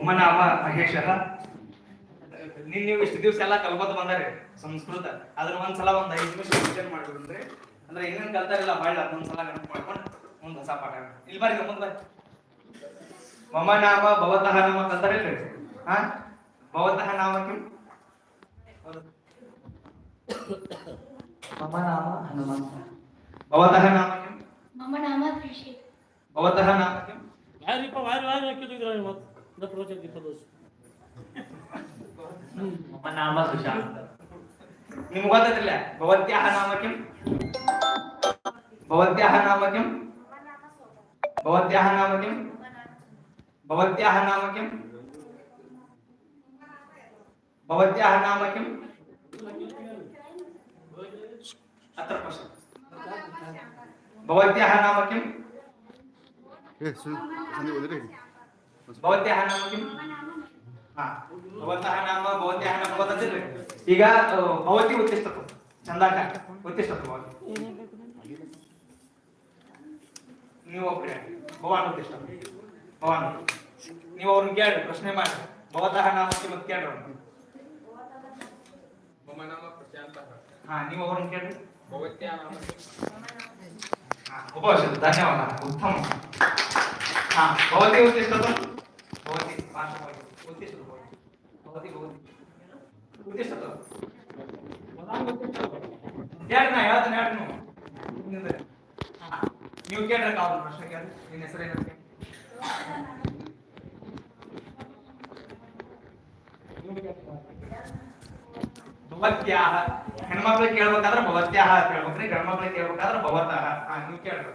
ಮಮ ನಾಮ ಮಹೇಶ. ನೀನ್ ನೀವು ಇಷ್ಟು ದಿವಸ ಎಲ್ಲ ಕಲ್ಕೋತ ಬಂದಾರೆ ಸಂಸ್ಕೃತ. ಅದ್ರ ಒಂದ್ಸಲ ಒಂದ್ ಐದು ನಿಮಿಷ ಕ್ವಶನ್ ಮಾಡ್ಬೇಕಂದ್ರೆ ಅಂದ್ರೆ ಏನೇನ್ ಕಲ್ತಾರಿಲ್ಲ ಬಾಳ ಅದೊಂದ್ಸಲ ನೆನಪು ಮಾಡ್ಕೊಂಡು ಒಂದು ಹೊಸ ಪಾಠ ಇಲ್ಲಿ ಬರ್ರಿ ಮುಂದ್ ಬರ್ರಿ ಮಮ ನಾಮ ಭವತಃ ನಾಮ ಕಲ್ತಾರಿಲ್ರಿ ಹಾ? ಭವತಃ ನಾಮ ಕಿ? ಮಮ ನಾಮ ಹನುಮಂತ. ಭವತಃ ನಾಮ ಕಿ? ಮಮ ನಾಮ ಕೃಷಿ ಭವತಃ ನಾಮ ಕಿ? ಯಾರಿಪ್ಪ ವಾರ ವಾರ ಇವತ್ತು? मम नाम नाम नाम नाम नाम नाम अत्र पश्यतु भवत्याः नाम किं ಭವತ್ಯಃ ನಾಮ ಕಿಂ ಭವತಃ ನಾಮ ಭವತ್ಯಃ ನಾಮ ಗೊತ್ತಿಲ್ರಿ ಈಗ ಭವತಿ ಉತ್ತಿಷ್ಟತು ಚಂದಾಕ ಉತ್ತಿಷ್ಟತು ಭವತಿ ನೀವು ಒಬ್ಬರೇ ಭವಾನ್ ಉತ್ತಿಷ್ಟ ಭವಾನ್ ನೀವು ಅವ್ರನ್ನ ಕೇಳ್ರಿ ಪ್ರಶ್ನೆ ಮಾಡಿ ಭವತಃ ನಾಮ ಕಿಂ ಅಂತ ಕೇಳ್ರಿ ಅವ್ರನ್ನ ಮಮ ನಾಮ ಪ್ರಶಾಂತ ಹಾ ನೀವು ಅವ್ರನ್ನ ಕೇಳ್ರಿ. ಭವತ್ಯಾ ನಾಮ. ಉಪವಶದ ಧನ್ಯವಾದ. ಉತ್ತಮ. ಹಾ ಭವತಿ ಉತ್ತಿಷ್ಟತು ಪಾರ್ಶ್ವವಾಗಿ ಉತ್ತಿಷ್ಟತು ಭವತಿ ಭವತಿ ಭವತಿ ಉತ್ತಿಷ್ಟತು ಹೇಳ್ರಿ ನಾ ಹೇಳ್ತೀನಿ ಹೇಳ್ರಿ ನೀವು ನೀವು ಕೇಳ್ರಿ ಪ್ರಶ್ನೆ ಕೇಳಿ ನಿನ್ನ ಹೆಸರು ಏನಂತ ಭವತ್ಯಾಹ. ಹೆಣ್ಮಕ್ಳಿಗೆ ಕೇಳ್ಬೇಕಾದ್ರೆ ಭವತ್ಯಾಹ ಅಂತ ಹೇಳ್ಬೇಕ್ರಿ ಗಂಡ್ಮಕ್ಳಿಗೆ ಕೇಳ್ಬೇಕಾದ್ರೆ ಭವತಃ ನೀವು ಕೇಳ್ರಿ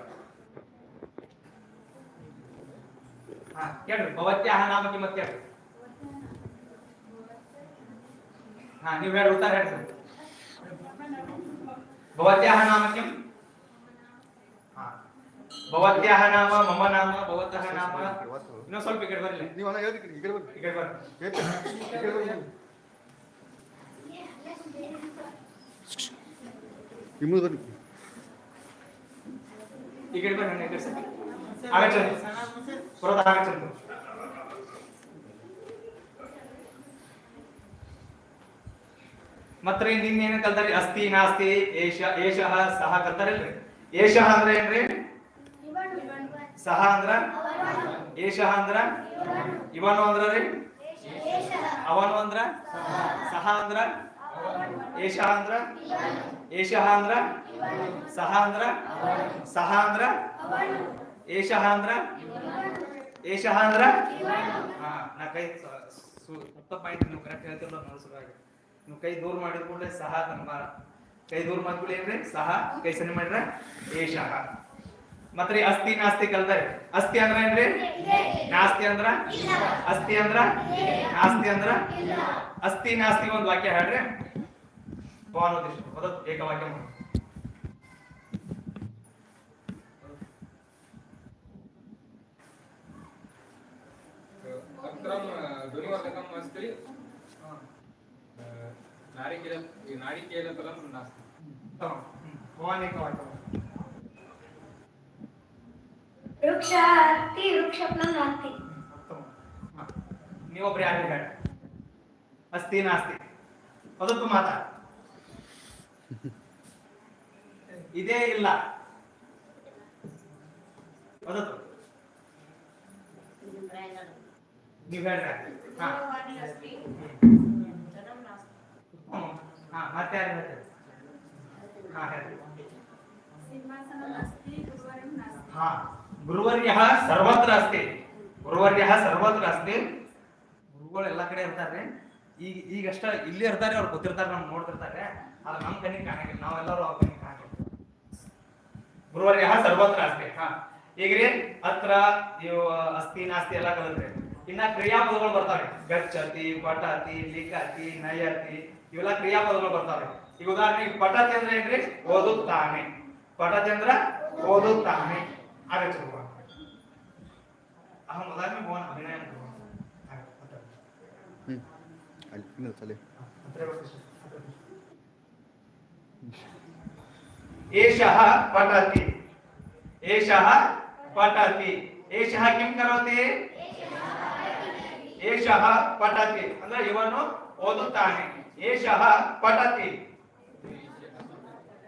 ಹಾ ಕೇಳ್ರಿ. ಭವತ್ಯಾಹ ನಾಮ ಕಿಮತ್ ಕೇಳ್ರಿ. ಹಾ ನೀವು ಹೇಳಿ ಉತ್ತರ ಹೇಳ್ರಿ ಭವತ್ಯಾಹ ನಾಮ ಕಿಂ ಭವತ್ಯಾಹ ನಾಮ ಮಮ ನಾಮ ಭವತಃ ನಾಮ. ಇನ್ನೊಂದ್ ಸ್ವಲ್ಪ ಈ ಕಡೆ ಬರ್ಲಿ ನೀವು ಅಣ್ಣ ಹೇಳ್ರಿ ಈ ಕಡೆ ಬರ್ರಿ. ಈ ಕಡೆ ಬರ್ರಿ. ಈ ಕಡೆ ಬರ್ರಿ. ಈ ಕಡೆ ಬರ್ರಿ. ಸರ್. ಆಗಚ್ಚಂತು पुरतः आगच्छन्तु ಮತ್ತೆ ನಿನ್ನೇನು ಕಲ್ತಾರಿ? ಅಸ್ತಿ ನಾಸ್ತಿ, ಏಷ, ಏಷಃ, ಸಹ ಕಲ್ತಾರಲ್ರಿ? ಏಷಃ ಅಂದ್ರೆ ಏನ್ರಿ? ಸಹ ಅಂದ್ರ? ಏಷ ಅಂದ್ರ? ಇವನು ಅಂದ್ರ ರೀ? ಅವನು ಅಂದ್ರ? ಸಹ ಅಂದ್ರ? ಏಷಃ ಅಂದ್ರ? ಏಷ ಅಂದ್ರ? ಸಹ ಅಂದ್ರ? ಸಹ ಅಂದ್ರ? ಏಷಃ ಅಂದ್ರ? ಏಷಃ ಅಂದ್ರ? ಹಾ, ನಾ ಕೈ ಸ- ಸು- ತಪ್ಪ ಪಾಯಿಂಟ್ ನೀವು ಕರೆಕ್ಟ್ ಹೇಳ್ತಿರಲ್ಲ ನೋಡಿ ನೀವು ಕೈ ದೂರ ಮಾಡಿದ ಕೂಡಲೇ ಸಹ ತನ್ಮಾರ ಕೈ ದೂರ ಮಾಡಿದ್ಮೇಲೆ ಏನ್ರಿ? ಸಹ ಕೈ ಸನ್ನೆ ಮಾಡ್ರ ಏಷಃ. ಮತ್ರಿ ಅಸ್ತಿ ನಾಸ್ತಿ ಕಲ್ತಾರೆ. ಅಸ್ತಿ ಅಂದ್ರ ಏನ್ರಿ? ನಾಸ್ತಿ ಅಂದ್ರ? ಅಸ್ತಿ ಅಂದ್ರ? ನಾಸ್ತಿ ಅಂದ್ರ? ಅಸ್ತಿ ನಾಸ್ತಿ ಒಂದು ವಾಕ್ಯ ಹೇಳ್ರಿ. ಭವಾನ್ ಉದ್ದೇಶ ಏಕ ಏಕವಾಕ್ಯ ಮಾಡಿ. अत्रं ध्वनिवर्धकम् अस्ति नारिकेल नारिकेलफलं नास्ति ಉತ್ತಮ. ಹ್ಮ್. ಭವಾನ್ ಏಕವಾಕ್ಯ ಮಾಡಿ. वृक्ष अस्ति वृक्षफलं नास्ति ಉತ್ತಮ. ಹಾ. ನೀವೊಬ್ರು ಯಾರು ಹೇಳಿ ಅಸ್ತಿ ನಾಸ್ತಿ ಅದತ್ತು ಮಾತ ಇದೇ ಇಲ್ಲ ಅದತ್ತು ನೀವ್ ಹಾಂ. ಹಾ, ಮತ್ತೆ ಯಾರು ಹೇಳ್ತಾರೆ ಹಾಂ, ಹೇಳಿ. ಹಾ ಗುರುವರ್ಯ ಸರ್ವತ್ರ ಅಸ್ತಿ. ಗುರುವರ್ಯ ಸರ್ವತ್ರ ಅಸ್ತಿ. ಗುರುಗಳು ಎಲ್ಲ ಕಡೆ ಇರ್ತಾರೆ ಈಗ ಈಗಷ್ಟ ಇಲ್ಲಿ ಇರ್ತಾರೆ, ಅವ್ರು ಗೊತ್ತಿರ್ತಾರೆ, ನಮ್ಗೆ ನೋಡ್ತಿರ್ತಾರೆ. ಆದ್ರೆ ನಮ್ಮ ಕಣ್ಣಿಗೆ ಕಾಣಂಗಿಲ್ಲ. ನಾವೆಲ್ಲರೂ ಅವ್ರ ಕಣ್ಣಿಗೆ ಕಾಣಂಗಿಲ್ಲ. ಗುರುವರ್ಯ ಸರ್ವತ್ರ ಅಸ್ತಿ. ಹಾ. ಈಗ್ರಿ ಹತ್ರ ಇವು ಅಸ್ತಿ, ನಾಸ್ತಿ ಎಲ್ಲ ಕಲಿತ್ರಿ. ಇನ್ನ ಕ್ರಿಯಾಪದಗಳು ಬರ್ತಾವೆ. ಗಚ್ಚತಿ ಪಟತಿ ಲಿಖತಿ ನಯತಿ ಇವೆಲ್ಲ ಕ್ರಿಯಾಪದಗಳು ಬರ್ತಾವೆ. ಈಗ ಉದಾಹರಣೆ ಪಟತಿ ಅಂದ್ರೆ ಏನ್ರಿ? ಓದುತ್ತಾನೆ. ಪಟತಿ ಅಂದ್ರ ಓದುತ್ತಾನೆ. ಆಗಚ್ಚು ಅಹಂ ಉದಾಹರಣೆ ಭವನ ಅಭಿನಯ ಏಷಃ ಪಟತಿ. ಏಷಃ ಪಟತಿ. ಏಷಃ ಕಿಂ ಕರೋತಿ? ಏಷಃ ಪಠತಿ. ಅಂದ್ರೆ ಇವನು ಓದುತ್ತಾನೆ. ಏಷಃ ಪಠತಿ.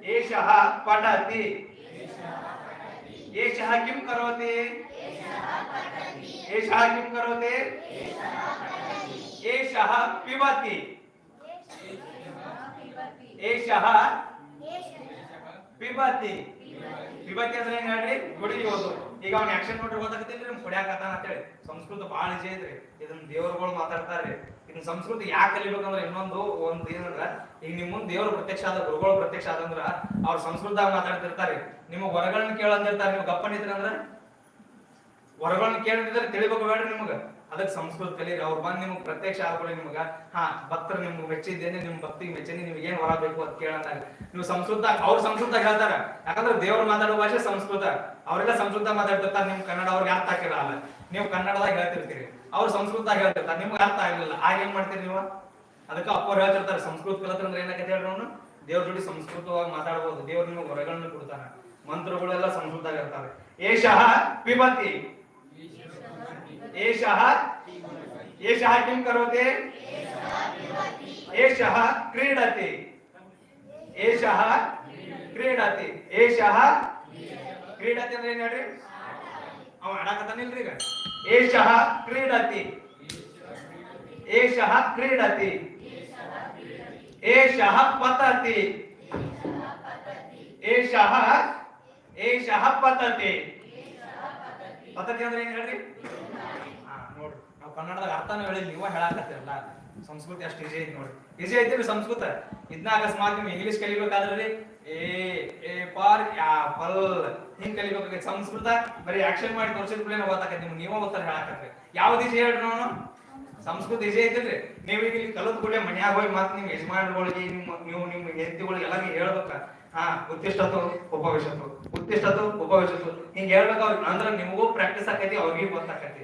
ಏಷಃ ಪಠತಿ. ಏಷಃ ಕಿಂ ಕರೋತಿ. ಏಷಃ ಕಿಂ ಕರೋತಿ. ಏಷಃ ಪಿಬತಿ. ಏಷಃ ಪಿಬತಿ. ಪಿಬತಿ ಅಂದ್ರೆ ಏನ್ ಹೇಳ್ರಿ? ಕುಡಿಯೋದು ಈಗ ಅವ್ನ ಆಕ್ಷನ್ ನೋಡ್ರಿ ರೀ ನಮ್ ಅಂತ ಅಂತೇಳಿ. ಸಂಸ್ಕೃತ ಬಹಳ ನಿಜ ಐತ್ರಿ. ಇದನ್ನ ದೇವರುಗಳು ಮಾತಾಡ್ತಾರ್ರಿ. ಇದನ್ನ ಸಂಸ್ಕೃತ ಯಾಕೆ ಕಲಿಬೇಕಂದ್ರೆ ಇನ್ನೊಂದು ಒಂದ್ ಏನಂದ್ರ ಈಗ ನಿಮ್ ಮುಂದ್ ದೇವ್ರ ಪ್ರತ್ಯಕ್ಷ ಆದ, ಗುರುಗಳು ಪ್ರತ್ಯಕ್ಷ ಆದಂದ್ರ ಅವ್ರ ಸಂಸ್ಕೃತದಾಗ ಮಾತಾಡ್ತಿರ್ತಾರೆ ನಿಮಗ್ ಹೊರಗಳನ್ನ ಕೇಳಂದಿರ್ತಾರೆ ನೀವು ಗಪ್ಪನ್ ಇದ್ರಂದ್ರ ಹೊರಗಳನ್ನ ಕೇಳಿದ್ರೆ ತಿಳಿಬೇಕು ಬೇಡ್ರಿ ನಿಮ್ಗ. ಅದಕ್ಕೆ ಸಂಸ್ಕೃತ ಕಲೀರಿ. ಅವ್ರು ಬಂದ್ ನಿಮ್ಗೆ ಪ್ರತ್ಯಕ್ಷ ಆಗ್ಕೊಳ್ಳಿ ನಿಮ್ಗ. ಹಾ, ಭಕ್ತರು ನಿಮ್ಗೆ ಮೆಚ್ಚಿದ್ದೇನೆ, ನಿಮ್ ಭಕ್ತಿಗೆ ಮೆಚ್ಚೇನೆ, ನಿಮ್ಗೆ ಏನ್ ಹೊರ ಬೇಕು ಅಂತ ಕೇಳಂದಾಗ ನೀವು ಸಂಸ್ಕೃತ, ಅವ್ರ ಸಂಸ್ಕೃತ ಹೇಳ್ತಾರ. ಯಾಕಂದ್ರೆ ದೇವ್ರು ಮಾತಾಡೋ ಭಾಷೆ ಸಂಸ್ಕೃತ. ಅವರೆಲ್ಲ ಸಂಸ್ಕೃತ ಮಾತಾಡ್ತಿರ್ತಾರೆ. ನಿಮ್ ಕನ್ನಡ ಅವ್ರಿಗೆ ಅರ್ಥ ಆಗಿರಲ್ಲ ನೀವು ಕನ್ನಡದಾಗ ಹೇಳ್ತಿರ್ತೀರಿ. ಅವ್ರು ಸಂಸ್ಕೃತ ಹೇಳ್ತಿರ್ತಾರೆ. ನಿಮ್ಗೆ ಅರ್ಥ ಆಗಿಲ್ಲ ಆಗ ಏನ್ ಮಾಡ್ತೀರಿ ನೀವು? ಅದಕ್ಕೆ ಅಪ್ಪವ್ರು ಹೇಳ್ತಿರ್ತಾರೆ, ಸಂಸ್ಕೃತ ಕಲತ್ರ ಏನಾಗತ್ತೆ ಹೇಳ್ರಿ ಅವನು? ದೇವ್ರ ಜೋಡಿ ಸಂಸ್ಕೃತವಾಗಿ ಮಾತಾಡಬಹುದು ದೇವ್ರು ನಿಮ್ಗೆ ಹೊರಗಳನ್ನ ಕೊಡ್ತಾನ. ಮಂತ್ರಗಳೆಲ್ಲ ಸಂಸ್ಕೃತ ಇರ್ತಾರೆ ಏಷಃ ಪಿಬತಿ ಏಷಃ ಏಷಃ ಕಿಂ ಕರೋತಿ ಏಷಃ ಕ್ರೀಡತಿ ಏಷಃ ಕ್ರೀಡತಿ ಏಷಃ ಕ್ರೀಡತಿ ಅಂದ್ರೆ ಏನ್ ಹೇಳ್ರಿ ಅವ ಆಡಕತ್ತಾನಿಲ್ರಿ ಈಗ ಏಷಃ ಕ್ರೀಡತಿ ಏಷಃ ಕ್ರೀಡತಿ ಏಷಃ ಪತತಿ ಏಷಃ ಏಷಃ ಪತತಿ ಪತತಿ ಅಂದ್ರೆ ಏನ್ ಹೇಳ್ರಿ ಹಾ, ನೋಡ್ರಿ ನಾವು ಕನ್ನಡದಾಗ ಅರ್ಥನೂ ಹೇಳಿ ನೀವು ಹೇಳಾಕತ್ತಿರಲ್ಲ. ಸಂಸ್ಕೃತಿ ಅಷ್ಟು ಈಜಿ ಐತಿ ನೋಡಿ ಈಜಿ ಐತಿ ಸಂಸ್ಕೃತ. ಇದನ್ನ ಅಕಸ್ಮಾತ್ ನೀವು ಇಂಗ್ಲಿಷ್ ಕಲಿಬೇಕಾದ್ರಿ ಏ ಏ, ಪಾರ್ ಆಪಲ್ ಹಿಂಗ್ ಕಲಿಬೇಕಾಗೈತಿ. ಸಂಸ್ಕೃತ ಬರೀ ಆಕ್ಷನ್ ಮಾಡಿ ತೋರಿಸಿದ ಕೂಡ ಓದಾಕೈತಿ ನಿಮ್ಗೆ, ನೀವೇ ಓದ್ತಾರ ಹೇಳಾಕತ್ರಿ. ಯಾವ್ದು ಈಜಿ ಹೇಳ್ರಿ ನೋಡ ಸಂಸ್ಕೃತ ಈಜಿ ಐತಿಲ್ರಿ ನೀವು ಈಗ ಇಲ್ಲಿ ಕಲಿತ ಕೂಡ ಮನ್ಯಾಗ ಹೋಗಿ ಮತ್ತೆ ನಿಮ್ ಯಜಮಾನರುಗಳಿಗೆ, ನಿಮ್ಮ, ನೀವು ನಿಮ್ಮ ಹೆಂಡತಿಗಳಿಗೆ ಎಲ್ಲ ನೀವು ಹೇಳ್ಬೇಕ. ಹಾ ಉತ್ತಿಷ್ಟತು ಉಪವಿಶತು. ಉತ್ತಿಷ್ಟತು ಉಪವಿಶತು. ಹಿಂಗ್ ಹೇಳ್ಬೇಕು ಅಂದ್ರೆ ನಿಮಗೂ ಪ್ರಾಕ್ಟೀಸ್ ಆಕೈತಿ, ಅವ್ರಿಗೂ ಗೊತ್ತಾಕೈತಿ.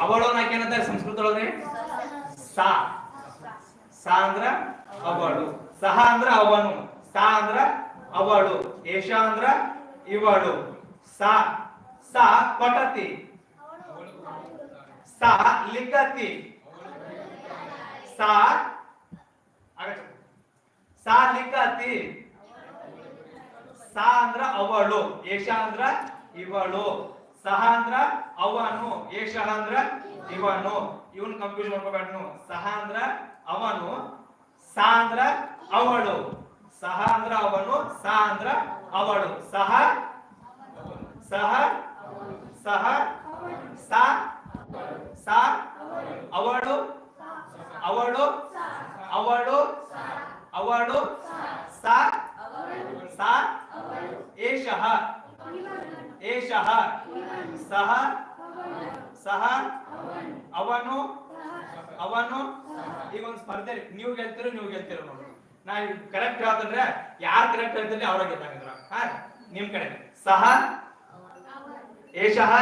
ಅವಳು ನಾಕೇನಂತಾರೆ ಸಂಸ್ಕೃತ ಸಾ. ಸಾ ಅಂದ್ರ ಅವಳು. ಸಹ ಅಂದ್ರ ಅವನು. ಸಾ ಅಂದ್ರ ಅವಳು. ಏಷ ಅಂದ್ರ ಇವಳು. ಸಾ. ಸಾ ಪಠತಿ. ಸಾ ಲಿಖತಿ. ಸಾ. ಸಾ ಲಿಖತಿ. ಸಾ ಅಂದ್ರ ಅವಳು. ಏಷ ಅಂದ್ರ ಇವಳು. ಸಹ ಅಂದ್ರ ಅವನು ಏಷ ಅಂದ್ರ ಇವನು. ಇವನ್ ಕನ್ಫ್ಯೂಸ್ ಮಾಡ್ಕೋಬೇಡ ನೀವು ಸಹ ಅಂದ್ರ ಅವನು ಸಾಂದ್ರ ಅವಳು. ಸಹ ಅಂದ್ರ ಅವನು ಸಾಂದ್ರ ಅವಳು. ಸಹ ಸಹ ಸಹ, ಸಾ ಸಾ ಅವಳು ಅವಳು ಅವಳು ಅವಳು ಸಾ ಸಾ ಏಷಃ ಏಷಃ ಸಹ ಸಹ ಅವನು ಅವನು ಈಗ ಒಂದು ಸ್ಪರ್ಧೆ ನೀವು ಗೆಲ್ತೀರೋ ನೀವು ಗೆಲ್ತೀರೋ ನೋಡಿ ನಾ ಕರೆಕ್ಟ್ ಹೇಳ್ತಂದ್ರೆ ಯಾರು ಕರೆಕ್ಟ್ ಹೇಳ್ತಾರೆ ಅವರ ಗೆದ್ದಾಗಿದ್ರ. ನಿಮ್ ಕಡೆ. ಸಹ? ಏಷಃ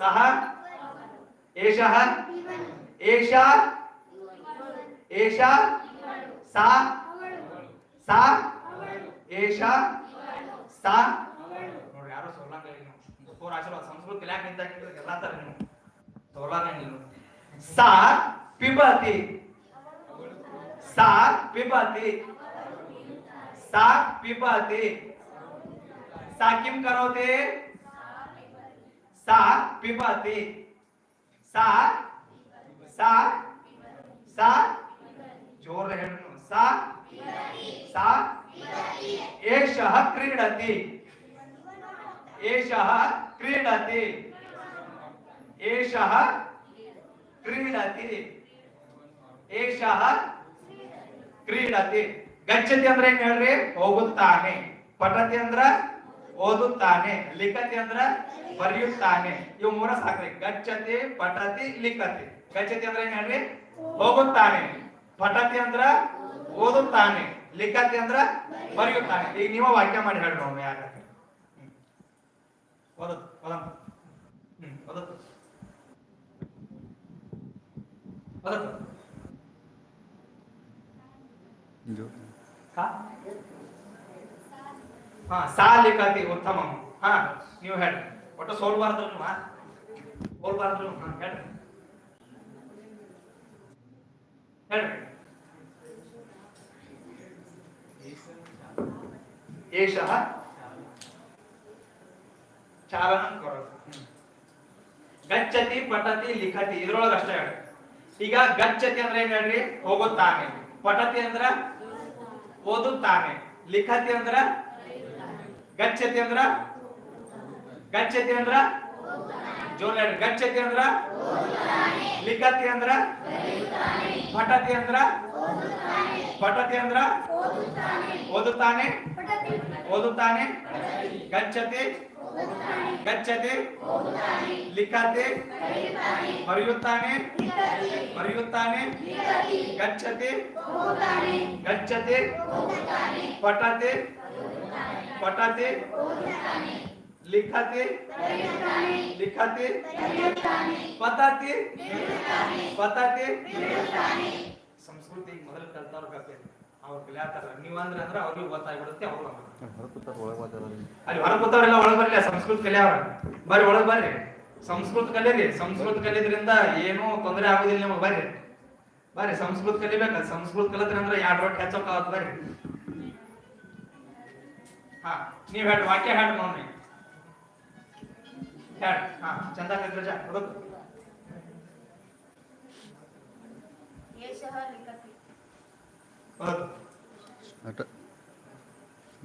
ಸಹ? ಏಷಃ ಏಷ? ಏಷಾ? ಸಾ? ಸಾ? ಏಷ? ಸಾ? ನೋಡ್ರಿ, ಯಾರು ಸೋಲಾಂಗಿಲ್ಲ ಫೋರ್ ಆಶೀರ್ವಾದ, ಸಂಸ್ಕೃತ ಕಲ್ಯಾಕ ನಿಂತಾಕಿದ್ರೆ ಗೆಲ್ಲಾತಾರ ನೀವು ಸೋಲಾಂಗಿಲ್ಲ ಸಾ? ಪಿಬತಿ. શાક પીપાતે શાક પીપાતે साकिम करोते। सा पिबते सा सा सा ज़ोर हेळनु सा सा एषः क्रीडति। एषः क्रीडति। एषः क्रीडति। एषः ಕ್ರೀಡತಿ. ಗಚ್ಚತಿ ಅಂದ್ರೆ ಏನ್ ಹೇಳ್ರಿ? ಹೋಗುತ್ತಾನೆ. ಪಠತಿ ಅಂದ್ರ ಓದುತ್ತಾನೆ. ಲಿಖತಿ ಅಂದ್ರ ಬರೆಯುತ್ತಾನೆ. ಇವು ಮೂರ ಸಾಕ್ರಿ. ಗಚ್ಚತಿ ಪಠತಿ ಲಿಖತಿ. ಗಚ್ಚತಿ ಅಂದ್ರೆ ಏನ್ ಹೇಳ್ರಿ? ಹೋಗುತ್ತಾನೆ. ಪಠತಿ ಅಂದ್ರ ಓದುತ್ತಾನೆ. ಲಿಖತಿ ಅಂದ್ರ ಬರೆಯುತ್ತಾನೆ. ಈಗ ನೀವು ವಾಕ್ಯ ಮಾಡಿ ಹೇಳ್ರಿ ಒಮ್ಮೆ ಯಾರ ಓದತ್ ಓದಂ ಹ್ಮ್ ಓದತ್ ಓದತ್ ಹಾ? ಸಾ ಲಿಖತಿ ಉತ್ತಮ. ಹಾ, ನೀವು ಹೇಳ್ರಿ ಒಟ್ಟು ಸೋಲ್ಬಾರ್ದು ಹಾ? ಸೋಲ್ಬಾರ್ದು ಹಾ ಹೇಳ್ರಿ ಹೇಳ್ರಿ ಏಷಃ ಕರೋತಿ ಹ್ಮ್. ಗಚ್ಚತಿ, ಪಟತಿ, ಲಿಖತಿ ಇದ್ರೊಳಗ ಅಷ್ಟೇ ಹೇಳಿ. ಈಗ ಗಚ್ಚತಿ ಅಂದ್ರೆ ಏನ್ ಹೇಳ್ರಿ? ಹೋಗುತ್ತಾನೆ. ಪಟತಿ ಅಂದ್ರ ಓದುತ್ತಾನೆ. ಲಿಖತಿ ಅಂದ್ರ? ಗಚ್ಚತಿ ಅಂದ್ರ? ಗಚ್ಚತಿ ಅಂದ್ರ? ಹೇಳ್ರಿ ಗಚ್ಚತಿ ಅಂದ್ರ? ಲಿಖತಿ ಅಂದ್ರ? ಪಠತಿ ಅಂದ್ರ? ಪಠತಿ ಅಂದ್ರ? ಓದುತ್ತಾನೆ. ಓದುತ್ತಾನೆ. ಗಚ್ಚತಿ గచ్చతే లిఖతే మరియుతానే మరియుతానే గచ్చతే గచ్చతే పఠతే पटाते लिखाते ಅವ್ರು ಕಲಿಯಾತಾರ ನೀವಂದ್ರೆ ಅಂದ್ರೆ ಅವ್ರಿಗೆ ಗೊತ್ತಾಗ್ಬಿಡುತ್ತೆ ಅವ್ರು ಅಲ್ಲಿ ಹೊರಗೆ ಕೂತವ್ರೆಲ್ಲ ಒಳಗೆ ಬರ್ಲಿ ಸಂಸ್ಕೃತ ಕಲಿಯವ್ರ ಬರ್ರಿ ಒಳಗೆ ಬರ್ರಿ. ಸಂಸ್ಕೃತ ಕಲೀರಿ ಸಂಸ್ಕೃತ ಕಲಿದ್ರಿಂದ ಏನೂ ತೊಂದರೆ ಆಗುದಿಲ್ಲ ನಿಮಗೆ. ಬರ್ರಿ. ಬರ್ರಿ ಸಂಸ್ಕೃತ ಕಲಿಬೇಕ ಸಂಸ್ಕೃತ ಕಲಿತ್ರಿ ಅಂದ್ರೆ ಎರಡು ರೊಟ್ಟಿ ಹೆಚ್ಚೋಕಾವತ್ ಬರ್ರಿ. ಹಾ ನೀವ್ ಹೇಳ್ರಿ ವಾಕ್ಯ ಹೇಳ್ರಿ ನೋಡ್ರಿ ಹೇಳ್ರಿ ಹಾ ಚಂದ ಕಗ್ರಜ ಹುಡುಗ ಏಷಃ ಲಿಖತಿ ಹೌದು ಆಟ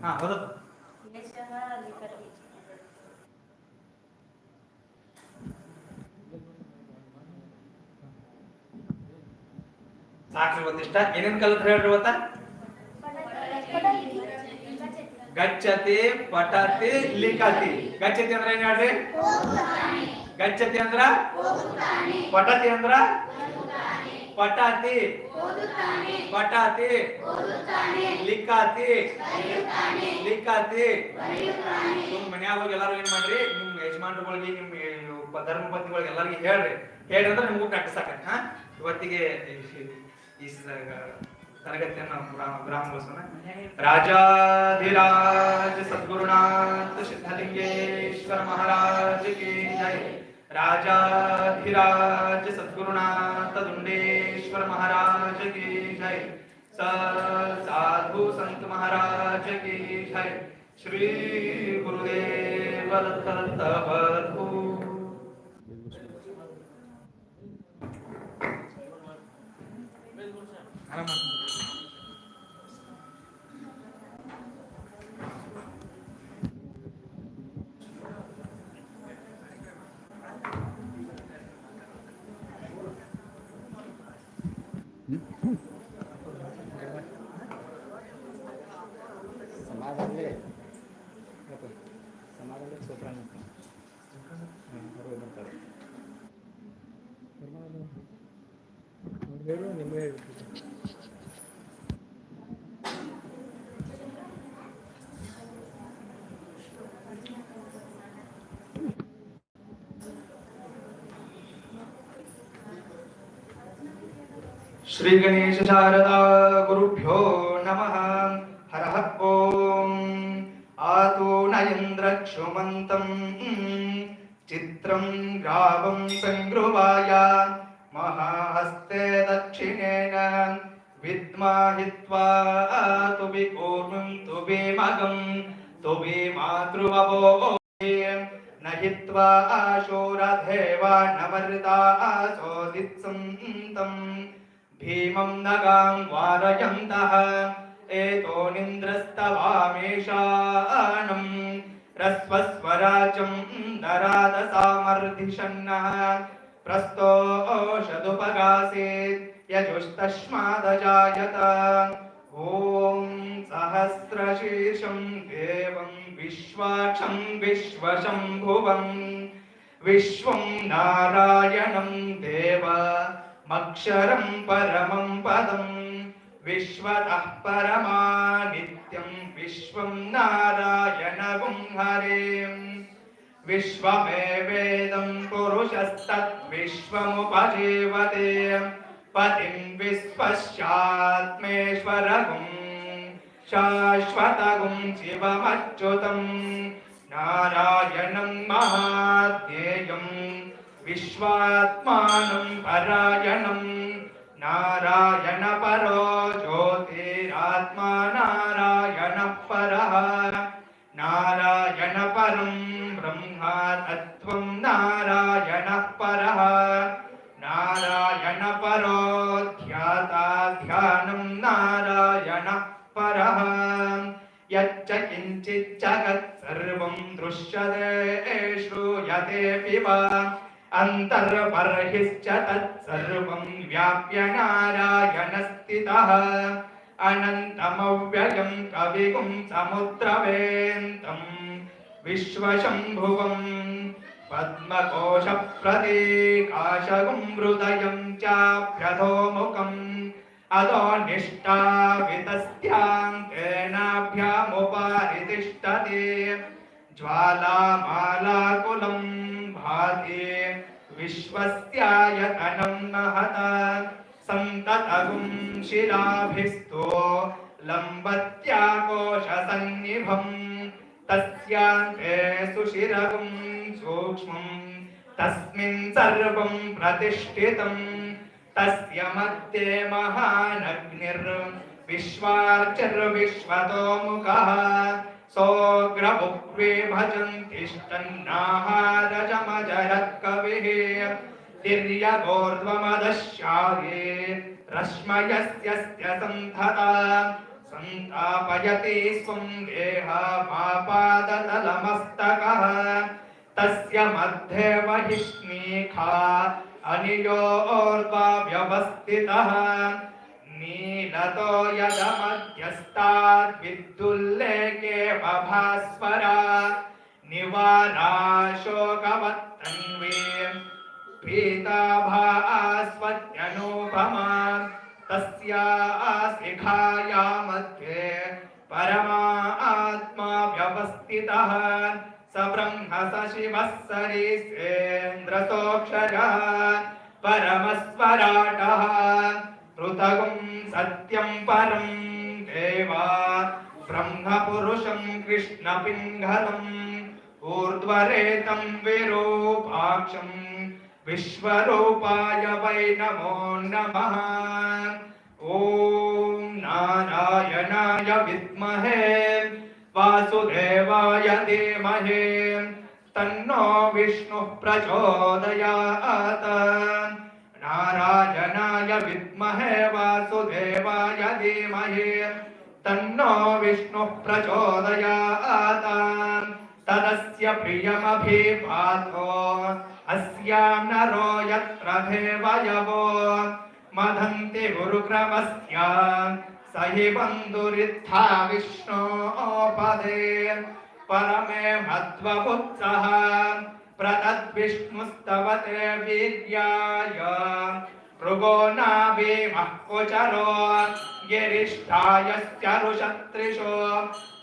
ಹಾ ಹೌದು ಏಷಃ ಲಿಖತಿ ಸಾಕ್ರಿ ಒಂದಿಷ್ಟ ಏನೇನ್ ಕಲಿತ್ರಿ ಹೇಳ್ರಿ ಇವತ್ತ ಗಚ್ಚತಿ ಪಠತಿ ಲಿಖತಿ ಗಚ್ಚತಿ ಅಂದ್ರೆ ಏನ್ ಹೇಳ್ರಿ ಗಚ್ಚತಿ ಅಂದ್ರ ಪಠತಿ ಅಂದ್ರ ಪಠತಿ ಪಟಾತಿ ಲಿಕ್ಕಾತಿ ಲಿಕ್ಕಾತಿ ಸುಮ್ ಮನ್ಯಾಗ ಎಲ್ಲಾರು ಏನ್ ಮಾಡ್ರಿ? ನಿಮ್ ಯಜಮಾನ್ರುಗಳಿಗೆ ನಿಮ್ ಏ- ಧರ್ಮ ಪತ್ನಿಗಳಿಗೆ ಎಲ್ಲರಿಗೆ ಹೇಳ್ರಿ. ಹೇಳ್ರಿ ಅಂದ್ರೆ ನಿಮಗೂ ಪ್ರಾಕ್ಟೀಸ್ ಹಾ? ಇವತ್ತಿಗೆ ಈ- ತರಗತಿಯನ್ನ ಸ- ತರಗತಿಯನ್ನು ಗ್ರಾಮ ಗ್ರಾಮಗೊಳಿಸೋಣ ರಾಜಾಧಿರಾಜ ಸದ್ಗುರುನಾಥ ಸಿದ್ಧಲಿಂಗೇಶ್ವರ ಮಹಾರಾಜ ಕಿ राजा हिराज सद्गुरुनाथ धुंडेश्वर महाराज की जय। साधू संत महाराज की जय। श्री गुरुदेव दत्त శ్రీ గణేశ శారదా గురుభ్యో నమ హర ఓం ఆతో నయంద్రక్షుమంతం చిత్రం గ్రావం సంగృహాయ మహాహస్తే దక్షిణేన విద్మాహి తుభి కూర్మం తుభి మగం తుభి మాతృమవో నహిత్వా శూరధేవా నమృతా శోదిత్సంతం भीमं नगां वारयन्तः एतो निन्द्रस्तवामेषाणम् रस्वस्वराजं नरादसामर्धिषन्नः प्रस्तोषदुपगासेत् यजुस्तस्मादजायत ॐ सहस्रशीर्षं देवं विश्वाक्षं विश्वशम्भुवम् विश्वं नारायणं देव मक्षरं परमं पदम् विश्वतः परमा नित्यं विश्वं नारायणगुं हरेम्। विश्वमेवेदं पुरुषस्तद्विश्वमुपजीवते पतिं विश्वस्यात्मेश्वरगुं शाश्वतगुं शिवमच्युतं। नारायणं महाध्येयं विश्वात्मानं परायणं नारायणपरो ज्योतिरात्मा नारायणः परः नारायणपरं ब्रह्मा तत्त्वं नारायणः परः नारायणपरो ध्याता ध्यानं नारायणः परः यच्च किञ्चित् जगत् सर्वं दृश्यते श्रूयतेऽपि वा అంతర్బర్హిశ్చ తత్సర్వం వ్యాప్య నారాయణ స్థిత అనంతమవ్యయం కవిగుం సముద్రవేంతం విశ్వశంభువం పద్మకోశ ప్రదేకాశగుం హృదయం చాభ్యధోముఖం అదో నిష్టావితస్యాంతేనాభ్యాముపారితిష్టతే జ్వాలామాలాకులం भाति विश्वस्यायतनं महत सन्ततगुं शिलाभिस्तो लम्बत्याकोशसन्निभम् तस्यान्ते सुशिरगुं सूक्ष्मम् तस्मिन् सर्वं प्रतिष्ठितम् तस्य मध्ये महानग्निर्विश्वार्चिर्विश्वतोमुखः सोऽग्रमुक्वे भजन्तिष्ठन्नाहारजमजरत्कविः तिर्यगोर्ध्वमदश्याये रश्मयस्यस्य सन्धता सन्तापयति स्वं देहमापादतलमस्तकः तस्य मध्ये वहिष्णीखा अनियोर्वा व्यवस्थितः नीलतो यदमध्यस्ताद्विद्युल्लेखे बभास्वरा निवाराशोकवत्तन्वे पीताभास्वत्यनुपमा तस्या मध्ये परमात्मा व्यवस्थितः स ब्रह्म स शिवः सरिसेन्द्रसोऽक्षरः परमस्वराटः ऋतगुं सत्यं परं देवा, ब्रह्मपुरुषं कृष्णपिङ्गलम् ऊर्ध्वरेतं विरूपाक्षं, विश्वरूपाय वै नमो नमः। ॐ नारायणाय विद्महे, वासुदेवाय धीमहि, तन्नो विष्णुः प्रचोदयात् नारायणाय विद्महे वासुदेवाय धीमहि, तन्नो विष्णुः प्रचोदयात्। तदस्य प्रियमभिभातो अस्यां नरो यत्र देवयवो। मदन्ति गुरुक्रमस्य स हि बन्धुरित्था विष्णोपदे। परमे मध्वपुत्सः प्रतद्विष्णुस्तवते वीर्याय भृगो नाभीमः कुचरो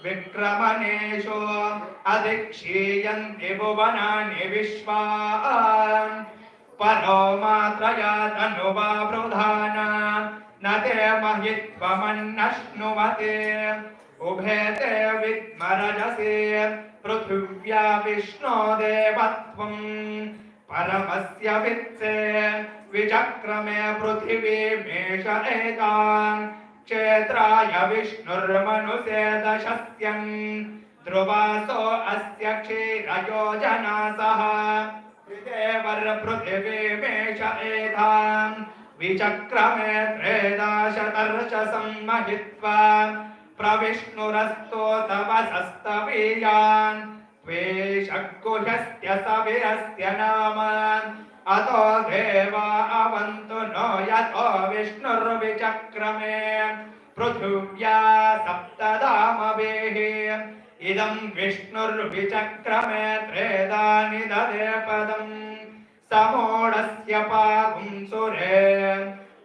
विक्रमणेषु। अधिक्षीयन्ति भुवनानि विश्वा परो मात्रया तनुवा वृधाना न ते महित्वमन्नश्नुमते। उभे ते विद्मरजसे। पृथिव्या विष्णो देवत्वं। परमस्य वित्से विचक्रमे पृथिवी मेष एतान् क्षेत्राय विष्णुर्मनुषे दशस्यन् ध्रुवासो अस्य क्षीरयो जनासः। पृथिवी मेष एतान् विचक्रमे त्रेदाशतर्ष सम्महित्वा प्रविष्णुरस्तो तव सस्तवीयान् त्वेषकुहस्य सविरस्य नाम अतो देवा अवन्तु नो यतो विष्णुर्विचक्रमे पृथिव्या सप्तदामवेः इदं विष्णुर्विचक्रमे त्रेदानि ददे पदम् समोढस्य पागुंसुरे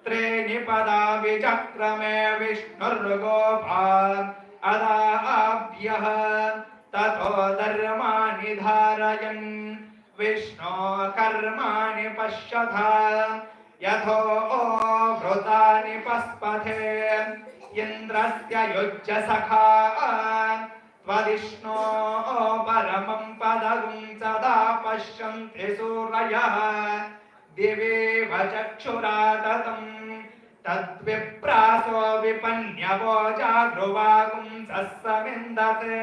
त्रीणि पदा विचक्रमे विष्णुर्गोपा अदाभ्यः ततो धर्माणि धारयन् विष्णो कर्माणि पश्यथ यथो भृतानि पस्पथे इन्द्रस्य युज्य सखा त्वदिष्णो परमं पदगुं सदा पश्यन्ति सूरयः दिवेव चक्षुराततम् तद्विप्रासो विपन्यवो जागृवागुं सस्समिन्दते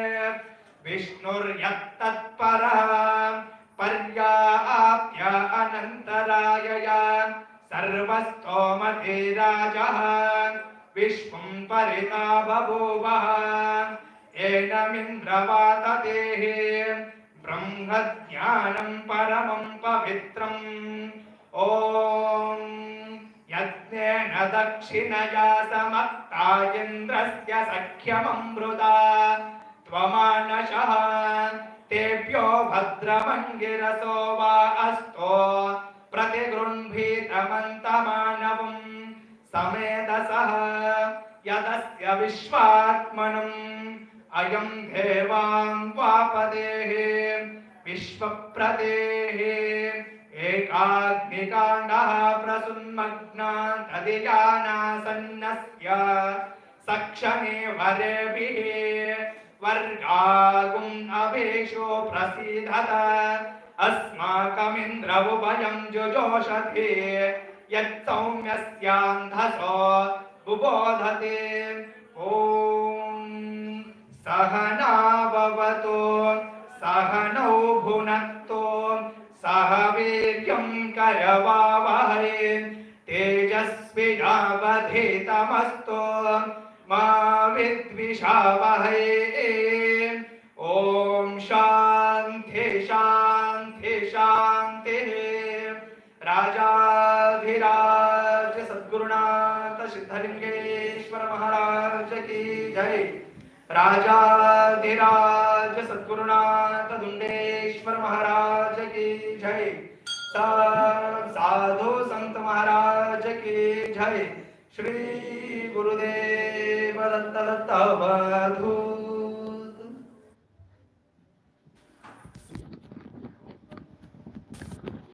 विष्णुर्यत्तत्परः पर्याप्य अनन्तरायया सर्वस्तोमतिराजः विश्वं परिता बभूवः एनमिन्द्रवाततेः ब्रह्मज्ञानं परमं पवित्रम् ॐ यज्ञेन दक्षिणया समक्ता इन्द्रस्य सख्यममृता त्वमानशः तेभ्यो भद्रमङ्गिरसो वा अस्तो प्रतिगृह्णीतमन्तमानवम् समेधसः यदस्य विश्वात्मनम् अयं देवां वापदेः विश्वप्रदेः एकाग्निकाण्डः प्रसुन्मग्ना तदिजानासन्नस्य सक्षणे वरेभिः वर्गागुम् अभेशो प्रसीदत अस्माकमिन्द्रवुभयं जुजोषति यत्सौम्यस्यान्धसो बुबोधते ॐ सहनाववतु सहनौ भुनक्तु सह वीर्यं करवावहै तेजस्विनावधीतमस्तु मा विद्विषावहै ॐ शान्ति शान्ति शान्तिः। राजाधिराज सद्गुरुनाथ सिद्धलिंगेश्वर महाराज की जय। राजाधिराज सद्गुरुनाथ दुंडेश्वर महाराज साधु संत महाराज की जय। श्री गुरुदेव दत्त दत्त बधू